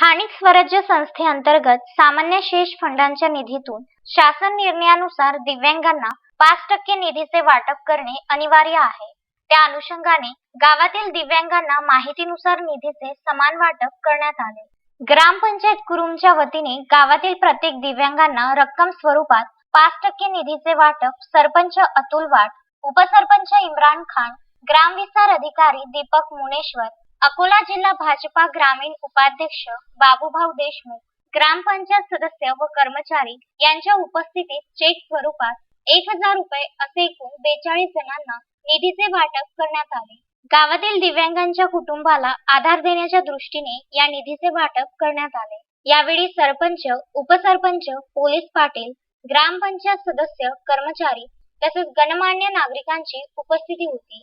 स्थानिक स्वराज्य संस्थेअंतर्गत सामान्य शेष फंडांच्या निधीतून शासन निर्णयानुसार दिव्यांगांना पाच टक्के निधीचे वाटप करणे अनिवार्य आहे. त्या अनुषंगाने गावातील दिव्यांगांना माहितीनुसार निधीचे समान वाटप करण्यात आले. ग्रामपंचायत कुरुमच्या वतीने गावातील प्रत्येक दिव्यांगांना रक्कम स्वरूपात पाच टक्के निधीचे वाटप सरपंच अतुल वाट उपसरपंच इम्रान खान ग्रामविस्तार अधिकारी दीपक मुनेश्वर अकोला जिल्हा भाजपा ग्रामीण उपाध्यक्ष बाबूभाऊ देशमुख ग्रामपंचायत सदस्य व कर्मचारी यांच्या उपस्थितीत चेक स्वरूपात एक हजार रुपये असे एकूण बेचाळीस जणांना निधीचे वाटप करण्यात आले. गावातील दिव्यांगांच्या कुटुंबाला आधार देण्याच्या दृष्टीने या निधीचे वाटप करण्यात आले. यावेळी सरपंच उपसरपंच पोलीस पाटील ग्रामपंचायत सदस्य कर्मचारी तसेच गणमान्य नागरिकांची उपस्थिती होती.